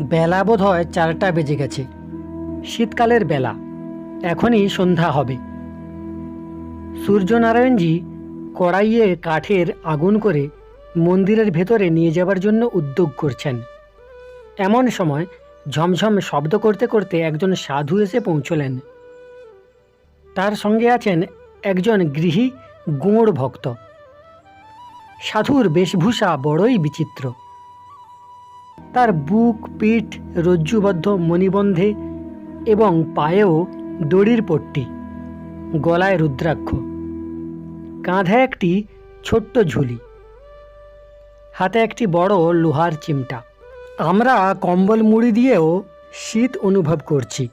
বেলা বোধ হয় চারটা বেজে গেছে। শীতকালের বেলা। এখনই সন্ধ্যা হবে। সূর্যনারায়ণজি কড়াইয়ে কাঠের আগুন করে মন্দিরের ভেতরে নিয়ে যাবার জন্য উদ্যোগ করছেন। এমন সময় ঝমঝম শব্দ করতে করতে একজন সাধু এসে পৌঁছলেন। তার সঙ্গে আছেন একজন গৃহী গুঁড় ভক্ত। সাধুর বেশভূষা বড়ই বিচিত্র। তার বুক, পিঠ, রজ্জুবদ্ধ মণিবন্ধে এবং পায়েও দড়ির পট্টি, গলায় রুদ্রাক্ষ। কাঁধে একটি ছোট্ট ঝুলি, হাতে একটি বড় লোহার চিমটা। আমরা কম্বল মুড়ি দিয়েও শীত অনুভব করছি,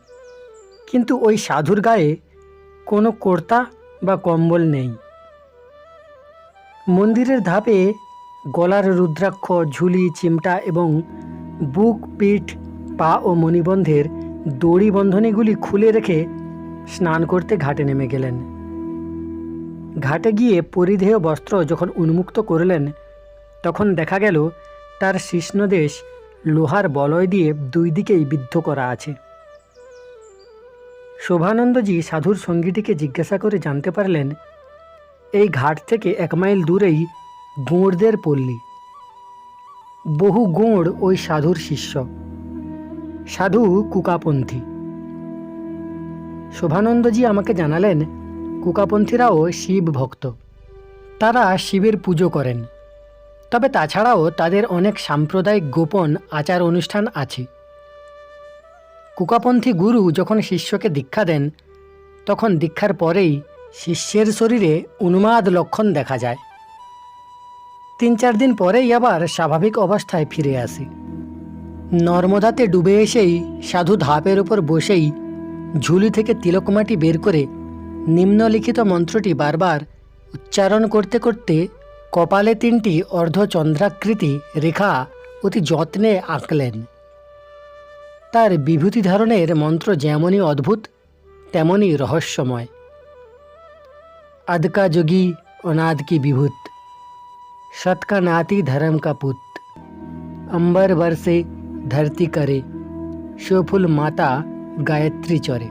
কিন্তু ওই সাধুর গায়ে কোনো কর্তা বা কম্বল নেই। মন্দিরের ধাপে গলার রুদ্রাক্ষ, ঝুলি, চিমটা এবং বুক, পিঠ, পা ও মণিবন্ধের দড়ি বন্ধনীগুলি খুলে রেখে স্নান করতে ঘাটে নেমে গেলেন। ঘাটে গিয়ে পরিধেয় বস্ত্র যখন উন্মুক্ত করলেন, তখন দেখা গেল তার শিষ্ণদেশ লোহার বলয় দিয়ে দুই দিকেই বিদ্ধ করা আছে। শোভানন্দজি সাধুর সঙ্গীটিকে জিজ্ঞাসা করে জানতে পারলেন, এই ঘাট থেকে এক মাইল দূরেই গুঁড়দের পল্লী। বহু গোঁড় ওই সাধুর শিষ্য। সাধু কুকাপন্থী। শোভানন্দজি আমাকে জানালেন, কুকাপন্থীরাও শিব ভক্ত। তারা শিবের পুজো করেন। তবে তাছাড়াও তাদের অনেক সাম্প্রদায়িক গোপন আচার অনুষ্ঠান আছে। কুকাপন্থী গুরু যখন শিষ্যকে দীক্ষা দেন, তখন দীক্ষার পরেই শিষ্যের শরীরে উন্মাদ লক্ষণ দেখা যায়। তিন চার দিন পরেই আবার স্বাভাবিক অবস্থায় ফিরে আসি। নর্মদাতে ডুবে এসেই সাধু ধাপের ওপর বসেই ঝুলি থেকে তিলকমাটি বের করে নিম্নলিখিত মন্ত্রটি বারবার উচ্চারণ করতে করতে কপালে তিনটি অর্ধচন্দ্রাকৃতি রেখা অতি যত্নে আঁকলেন। তার বিভূতি ধারণের মন্ত্র যেমনই অদ্ভুত, তেমনই রহস্যময়। আদকা যোগী অনাদ কি বিভূত। विभूत सत का नाती धर्म का पुत। अंबर बरसे धरती करे शोफुल माता गायत्री चरे।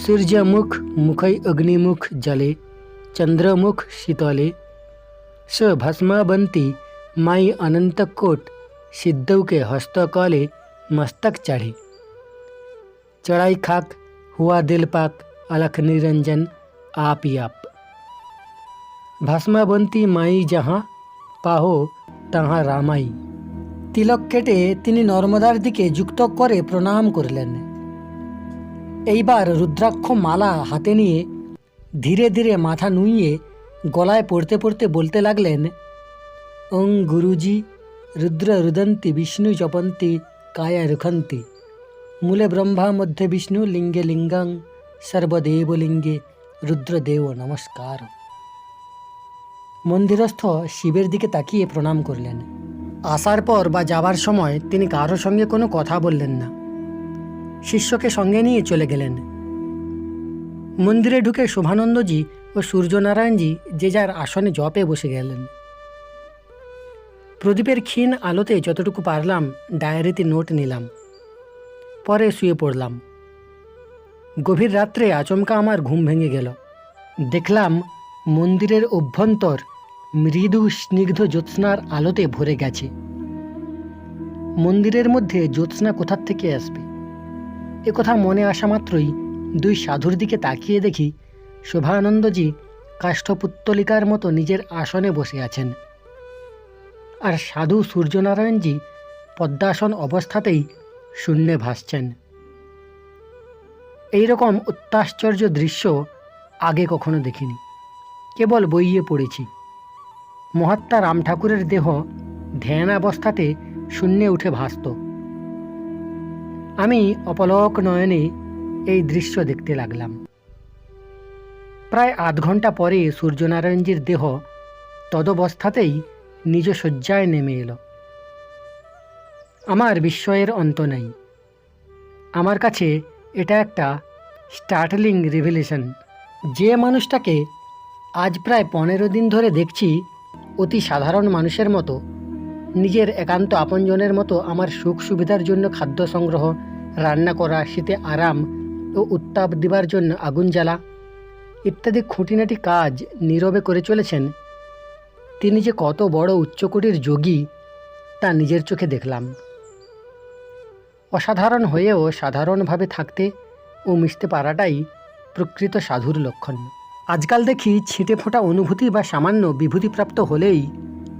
सूर्यमुख मुखै अग्निमुख जले, चंद्रमुख शीतले। स भस्माबंती माई अनंत कोट सिद्धव के हस्तकले मस्तक चढ़े। चढ़ाई खाक हुआ दिल पाक, अलख निरंजन, आप ही आप। ভাসমাবন্তী মাই যাহা, পাহো তাহা রামাই। তিলক কেটে তিনি নর্মদার দিকে যুক্ত করে প্রণাম করলেন। এইবার রুদ্রাক্ষ মালা হাতে নিয়ে ধীরে ধীরে মাথা নুইয়ে গলায় পড়তে পড়তে বলতে লাগলেন, ওং গুরুজি, রুদ্র রুদন্তি, বিষ্ণু জপন্তি, কায়া রুখন্তি। মূলে ব্রহ্মা মধ্যে বিষ্ণু লিঙ্গে লিঙ্গাং সর্বদেব লিঙ্গে রুদ্রদেব নমস্কার মন্দিরস্থ শিবের দিকে তাকিয়ে প্রণাম করলেন। আসার পর বা যাবার সময় তিনি কারও সঙ্গে কোনো কথা বললেন না। শিষ্যকে সঙ্গে নিয়ে চলে গেলেন। মন্দিরে ঢুকে শোভানন্দজি ও সূর্যনারায়ণজি যে যার আসনে জপে বসে গেলেন। প্রদীপের ক্ষীণ আলোতে যতটুকু পারলাম ডায়েরিতে নোট নিলাম। পরে শুয়ে পড়লাম। গভীর রাত্রে আচমকা আমার ঘুম ভেঙে গেল। দেখলাম মন্দিরের অভ্যন্তর মৃদু স্নিগ্ধ জ্যোৎস্নার আলোতে ভরে গেছে। মন্দিরের মধ্যে জ্যোৎস্না কোথার থেকে আসবে? একথা মনে আসা মাত্রই দুই সাধুর দিকে তাকিয়ে দেখি শোভানন্দজি কাষ্ঠপুত্তলিকার মতো নিজের আসনে বসে আছেন। আর সাধু সূর্যনারায়ণজি পদ্মাসন অবস্থাতেই শূন্যে ভাসছেন। এই রকম অত্যাশ্চর্য দৃশ্য আগে কখনো দেখিনি। কেবল বইয়ে পড়েছি। মহাত্মা রাম ঠাকুরের দেহ ধ্যানাবস্থাতে শূন্যে উঠে ভাসত। আমি অপলক নয়নে এই দৃশ্য দেখতে লাগলাম। প্রায় আধ ঘণ্টা পরে সূর্যনারায়ণজির দেহ তদবস্থাতেই নিজ শয্যায় নেমে এলো। আমার বিস্ময়ের অন্ত নেই। আমার কাছে এটা একটা স্টার্টলিং রিভিলেশন। যে মানুষটাকে আজ প্রায় পনেরো দিন ধরে দেখছি অতি সাধারণ মানুষের মতো, নিজের একান্ত আপনজনের মতো আমার সুখ সুবিধার জন্য খাদ্য সংগ্রহ, রান্না করা, শীতে আরাম ও উত্তাপ দিবার জন্য আগুন জ্বালা ইত্যাদি খুঁটিনাটি কাজ নীরবে করে চলেছেন। তিনি যে কত বড় উচ্চকোটির যোগী, তা নিজের চোখে দেখলাম। অসাধারণ হয়েও সাধারণভাবে থাকতে ও মিশতে পারাটাই প্রকৃত সাধুর লক্ষণ। আজকাল দেখি ছিটে ফোটা অনুভূতি বা সামান্য বিভূতিপ্রাপ্ত হলেই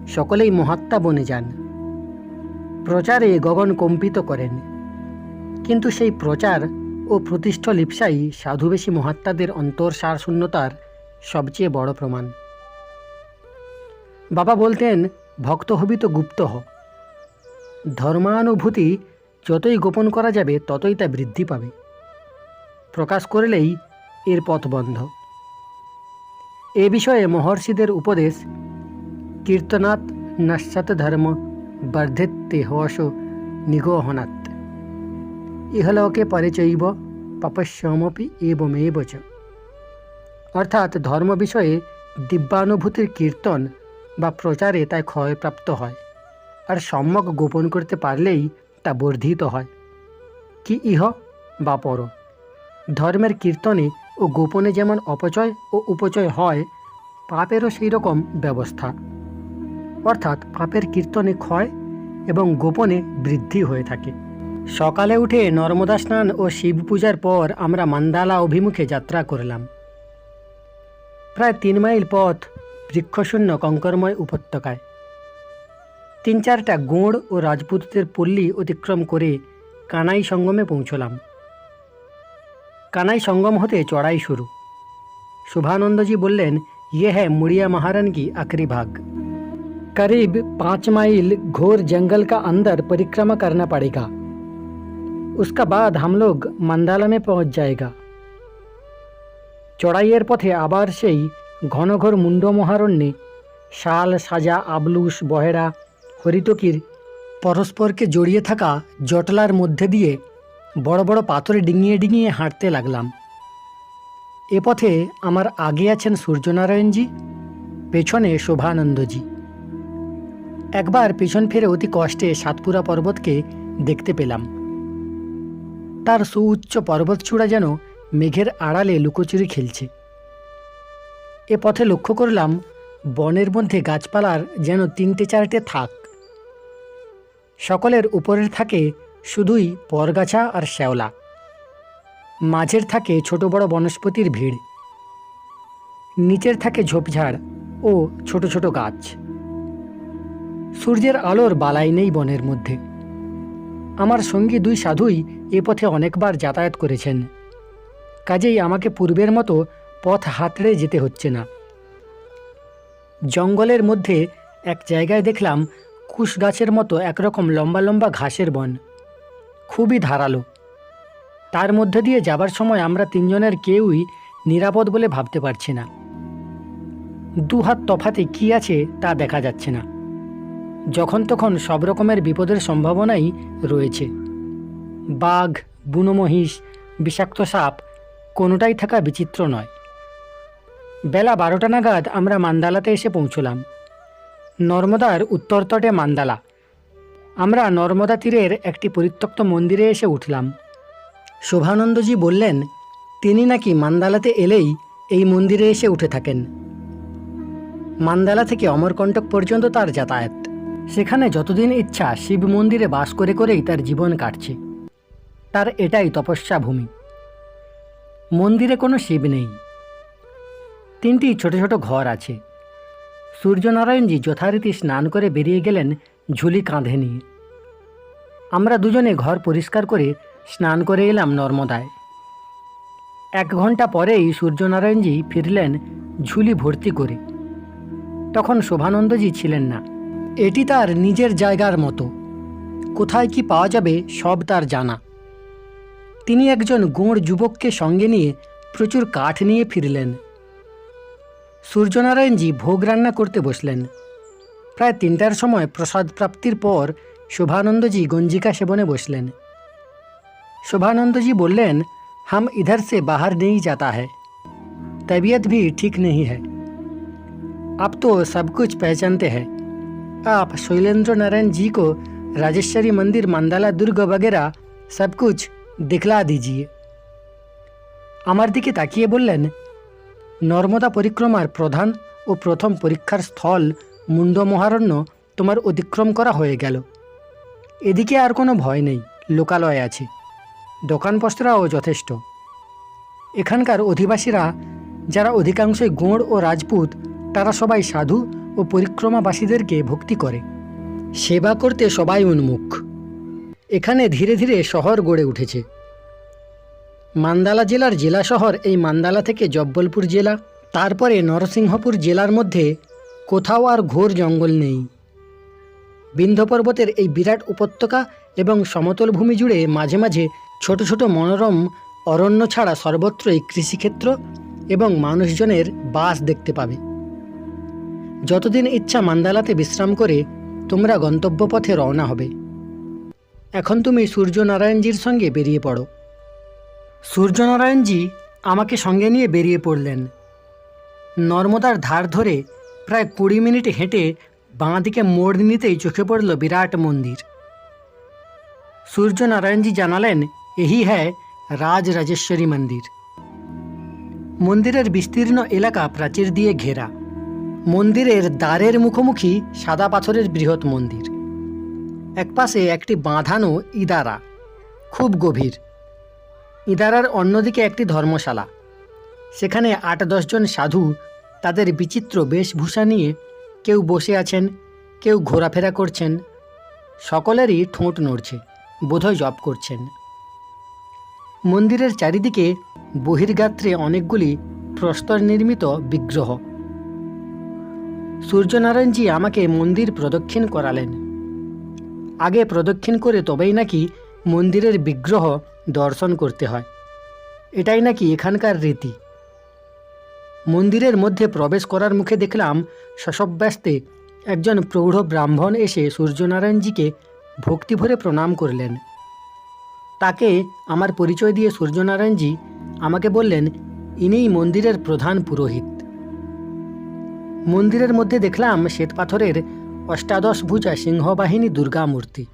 সকলেই মহাত্মা বনে যান। প্রচারে গগন কম্পিত করেন। কিন্তু সেই প্রচার ও প্রতিষ্ঠ লিপসাই সাধুবেশী মহাত্মাদের অন্তর্সার শূন্যতার সবচেয়ে বড় প্রমাণ। বাবা বলতেন, ভক্ত হবি তো গুপ্ত হ। ধর্মানুভূতি যতই গোপন করা যাবে, ততই তা বৃদ্ধি পাবে। প্রকাশ করলেই এর পথ বন্ধ। এ বিষয়ে মহর্ষিদের উপদেশ, কীর্তনাৎ নশ্চাত ধর্ম বর্ধেত্তে হস নিগোহনাৎ। ইহলোকে পরিচৈব পাপস্যমপি এবমেব চ অর্থাৎ ধর্ম বিষয়ে দিব্যানুভূতির কীর্তন বা প্রচারে তাই ক্ষয়প্রাপ্ত হয়, আর সম্যক গোপন করতে পারলেই তা বর্ধিত হয়। কি ইহ বা পর? ধর্মের কীর্তনে ও গোপনে যেমন অপচয় ও উপচয় হয়, পাপেরও সেই রকম ব্যবস্থা। অর্থাৎ পাপের কীর্তনে ক্ষয় এবং গোপনে বৃদ্ধি হয়ে থাকে। সকালে উঠে নর্মদা স্নান ও শিব পূজার পর আমরা মান্দালা অভিমুখে যাত্রা করলাম। প্রায় তিন মাইল পথ বৃক্ষশূন্য কঙ্করময় উপত্যকায়। তিন চারটা গোঁড় ও রাজপুতদের পল্লী অতিক্রম করে কানাই সঙ্গমে পৌঁছলাম। কানাই সঙ্গম হতে চড়াই শুরু शुभानंद जी बोलें ये है मुड़िया महारन की आखिरी भाग करीब पाँच माइल घोर जंगल का अंदर परिक्रमा करना पड़ेगा उसका बाद हम लोग मंदाला में पहुंच जाएगा চড়াইয়ের পথে আবার সেই ঘনঘোর মুন্ডমহারণ্যে শাল সাজা আবলুস বহেরা হরিতকির পরস্পরকে জড়িয়ে থাকা জটলার মধ্যে দিয়ে বড় বড় পাথরে ডিঙিয়ে ডিঙিয়ে হাঁটতে লাগলাম। এ পথে আমার আগে আছেন সূর্যনারায়ণজি, পেছনে শোভানন্দজি। একবার পেছন ফিরে অতি কষ্টে সাতপুরা পর্বতকে দেখতে পেলাম। তার সুউচ্চ পর্বতচূড়া যেন মেঘের আড়ালে লুকোচুরি খেলছে। এ পথে লক্ষ্য করলাম, বনের মধ্যে গাছপালার যেন তিনটে চারটে থাক। সকলের উপরের থাকে শুধুই পরগাছা আর শ্যাওলা। মাঝের থাকে ছোট বড় বনস্পতির ভিড়। নিচের থাকে ঝোপঝাড় ও ছোট ছোট গাছ। সূর্যের আলোর বালাই নেই বনের মধ্যে। আমার সঙ্গী দুই সাধুই এ পথে অনেকবার যাতায়াত করেছেন। কাজেই আমাকে পূর্বের মতো পথ হাতড়ে যেতে হচ্ছে না। জঙ্গলের মধ্যে এক জায়গায় দেখলাম কুশ গাছের মতো একরকম লম্বা লম্বা ঘাসের বন। খুবই ধারালো। তার মধ্যে দিয়ে যাবার সময় আমরা তিনজনের কেউই নিরাপদ বলে ভাবতে পারছি না। দু হাত তফাতে কী আছে তা দেখা যাচ্ছে না। যখন তখন সব রকমের বিপদের সম্ভাবনাই রয়েছে। বাঘ বুনো মহিষ বিষাক্ত সাপ, কোনোটাই থাকা বিচিত্র নয়। বেলা বারোটা নাগাদ আমরা মান্দালাতে এসে পৌঁছলাম। নর্মদার উত্তর তটে মান্দালা। আমরা নর্মদা তীরের একটি পরিত্যক্ত মন্দিরে এসে উঠলাম। শোভানন্দজি বললেন, তিনি নাকি মান্দালাতে এলেই এই মন্দিরে এসে উঠে থাকেন। মান্দালা থেকে অমরকণ্টক পর্যন্ত তার যাতায়াত। সেখানে যতদিন ইচ্ছা শিব মন্দিরে বাস করে করেই তার জীবন কাটছে। তার এটাই তপস্যা ভূমি। মন্দিরে কোনো শিব নেই। তিনটি ছোট ছোট ঘর আছে। সূর্যনারায়ণজি যথারীতি স্নান করে বেরিয়ে গেলেন ঝুলি কাঁধে নিয়ে। আমরা দুজনে ঘর পরিষ্কার করে স্নান করে এলাম নর্মদায়। এক ঘণ্টা পরেই সূর্যনারায়ণজি ফিরলেন ঝুলি ভর্তি করে। তখন শোভানন্দজি ছিলেন না। এটি তার নিজের জায়গার মতো। কোথায় কি পাওয়া যাবে সব তার জানা। তিনি একজন গোঁড় যুবককে সঙ্গে নিয়ে প্রচুর কাঠ নিয়ে ফিরলেন। সূর্যনারায়ণজি ভোগ রান্না করতে বসলেন। প্রায় তিনটার সময় প্রসাদ প্রাপ্তির পর শোভানন্দজি গঞ্জিকা সেবনে বসলেন शोभानंद जी बोलें हम इधर से बाहर नहीं जाता है तबीयत भी ठीक नहीं है अब तो सब कुछ पहचानते हैं आप शैलेंद्र नारायण जी को राजेश्वरी मंदिर मंदाला दुर्ग वगैरह सब कुछ दिखला दीजिए আমার দিকে তাকিয়ে বললেন নর্মদা পরিক্রমার প্রধান ও প্রথম পরীক্ষার স্থল মুন্ড মহারণ্য তোমার অতিক্রম করা হয়ে গেল এদিকে আর কোনো ভয় নেই, লোকালয় আছে। দোকানপস্তরাও যথেষ্ট। এখানকার অধিবাসীরা, যারা অধিকাংশই গোঁড় ও রাজপুত, তারা সবাই সাধু ও পরিক্রমাবাসীদেরকে ভক্তি করে। সেবা করতে সবাই উন্মুখ। এখানে ধীরে ধীরে শহর গড়ে উঠেছে। মান্দালা জেলার জেলা শহর এই মান্দালা থেকে জব্বলপুর জেলা, তারপরে নরসিংহপুর জেলার মধ্যে কোথাও আর ঘোর জঙ্গল নেই। বিন্ধ্য পর্বতের এই বিরাট উপত্যকা এবং সমতল ভূমি জুড়ে মাঝে মাঝে ছোট ছোট মনোরম অরণ্য ছাড়া সর্বত্রই কৃষিক্ষেত্র এবং মানুষজনের বাস দেখতে পাবে। যতদিন ইচ্ছা মান্দালাতে বিশ্রাম করে, তোমরা গন্তব্যপথে রওনা হবে। এখন তুমি সূর্যনারায়ণজির সঙ্গে বেরিয়ে পড়ো। সূর্যনারায়ণজি আমাকে সঙ্গে নিয়ে বেরিয়ে পড়লেন। নর্মদার ধার ধরে প্রায় কুড়ি মিনিট হেঁটে বাঁ দিকে মোড় নিতেই চোখে পড়ল বিরাট মন্দির। সূর্যনারায়ণজি জানালেন এই হ্যায় রাজ রাজেশ্বরী মন্দির। মন্দিরের বিস্তীর্ণ এলাকা প্রাচীর দিয়ে ঘেরা। মন্দিরের দ্বারের মুখোমুখি সাদা পাথরের বৃহৎ মন্দির। একপাশে একটি বাঁধানো ইদারা, খুব গভীর। ইদারার অন্যদিকে একটি ধর্মশালা। সেখানে আট দশজন সাধু তাদের বিচিত্র বেশভূষা নিয়ে কেউ বসে আছেন, কেউ ঘোরাফেরা করছেন, সকলেরই ঠোঁট নড়ছে, বোধহয় জপ করছেন। মন্দিরের চারিদিকে বহির্গাত্রে অনেকগুলি প্রস্তর নির্মিত বিগ্রহ। সূর্যনারায়ণজি আমাকে মন্দির প্রদক্ষিণ করালেন। আগে প্রদক্ষিণ করে তবেই নাকি মন্দিরের বিগ্রহ দর্শন করতে হয়। এটাই নাকি এখানকার রীতি। মন্দিরের মধ্যে প্রবেশ করার মুখে দেখলাম শশব্যস্তে একজন প্রৌঢ় ব্রাহ্মণ এসে সূর্যনারায়ণজিকে ভক্তিভরে প্রণাম করলেন। তাকে আমার পরিচয় দিয়ে সূর্যনারায়ণজি আমাকে বললেন, ইনিই মন্দিরের প্রধান পুরোহিত। মন্দিরের মধ্যে দেখলাম শ্বেতপাথরের অষ্টাদশ ভুজা সিংহবাহিনী দুর্গা মূর্তি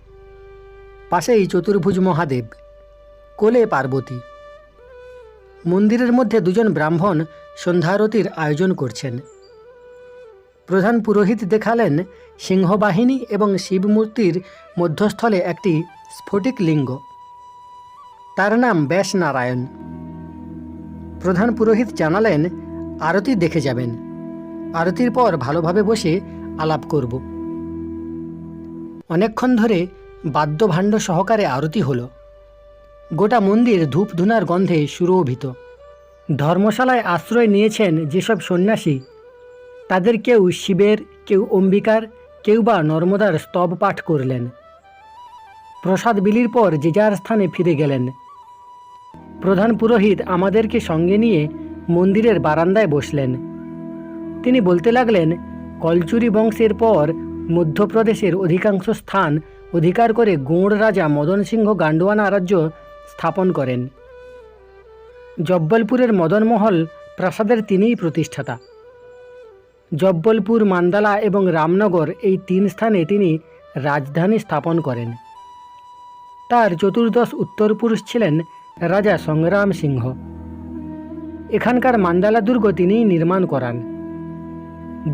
পাশেই চতুর্ভুজ মহাদেব। কোলে পার্বতী। মন্দিরের মধ্যে দুজন ব্রাহ্মণ সন্ধ্যারতির আয়োজন করছেন। প্রধান পুরোহিত দেখালেন সিংহবাহিনী এবং শিবমূর্তির মধ্যস্থলে একটি স্ফটিক লিঙ্গ। তার নাম ব্যাস নারায়ণ প্রধান পুরোহিত জানালেন, আরতি দেখে যাবেন। আরতির পর ভালোভাবে বসে আলাপ করব। অনেকক্ষণ ধরে বাদ্যভাণ্ড সহকারে আরতি হলো। গোটা মন্দির ধূপ ধুনার গন্ধে সুরভিত। ধর্মশালায় আশ্রয় নিয়েছেন যেসব সন্ন্যাসী, তাদের কেউ শিবের, কেউ অম্বিকার, কেউ বা নর্মদার স্তব পাঠ করলেন। প্রসাদ বিলির পর যে যার স্থানে ফিরে গেলেন। প্রধান পুরোহিত আমাদেরকে সঙ্গে নিয়ে মন্দিরের বারান্দায় বসলেন। তিনি বলতে লাগলেন, কলচুরি বংশের পর মধ্যপ্রদেশের অধিকাংশ স্থান অধিকার করে গোঁড় রাজা মদন সিংহ গান্ডোয়ানা রাজ্য স্থাপন করেন। জব্বলপুরের মদনমহল প্রাসাদের তিনিই প্রতিষ্ঠাতা। জব্বলপুর, মান্দালা এবং রামনগর এই তিন স্থানে তিনি রাজধানী স্থাপন করেন। তার চতুর্দশ উত্তরপুরুষ ছিলেন রাজা সংগ্রাম সিংহ। এখানকার মান্দালা দুর্গ তিনিই নির্মাণ করান।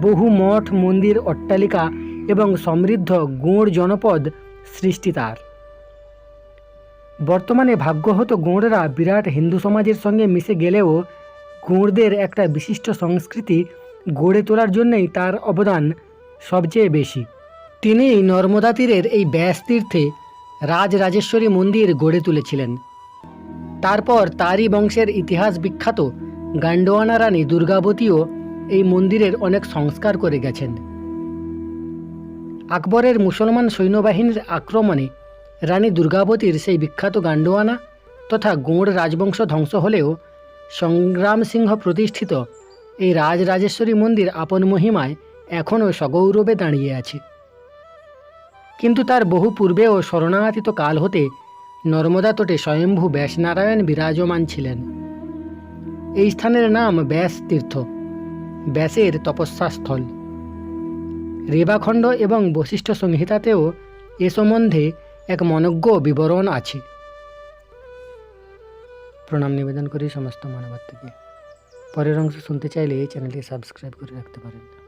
বহু মঠ, মন্দির, অট্টালিকা এবং সমৃদ্ধ গোঁড় জনপদ সৃষ্টি তার। বর্তমানে ভাগ্যহত গোঁড়রা বিরাট হিন্দু সমাজের সঙ্গে মিশে গেলেও গোঁড়দের একটা বিশিষ্ট সংস্কৃতি গড়ে তোলার জন্যই তার অবদান সবচেয়ে বেশি। তিনি নর্মদা তীরের এই ব্যাস তীর্থে রাজরাজেশ্বরী মন্দির গড়ে তুলেছিলেন। তারপর তারই বংশের ইতিহাস বিখ্যাত গান্ডোয়ানা রানী দুর্গাবতীও এই মন্দিরের অনেক সংস্কার করে গেছেন। আকবরের মুসলমান সৈন্যবাহিনীর আক্রমণে রানী দুর্গাবতীর সেই বিখ্যাত গান্ডোয়ানা তথা গোঁড় রাজবংশ ধ্বংস হলেও সংগ্রাম সিংহ প্রতিষ্ঠিত এই রাজরাজেশ্বরী মন্দির আপন মহিমায় এখনও সগৌরবে দাঁড়িয়ে আছে। কিন্তু তার বহু পূর্বে ও শরণাগতিত কাল হতে নর্মদা তটে স্বয়ম্ভু ব্যাসনারায়ণ বিরাজমান ছিলেন। এই স্থানের নাম ব্যাস তীর্থ। ব্যাসের তপস্যাস্থল। রেবাখণ্ড এবং বশিষ্ঠ সংহিতাতেও এ সম্বন্ধে এক মনজ্ঞ বিবরণ আছে। প্রণাম নিবেদন করি সমস্ত মানবত্বকে পরের অংশ শুনতে চাইলে এই চ্যানেলটি সাবস্ক্রাইব করে রাখতে পারেন।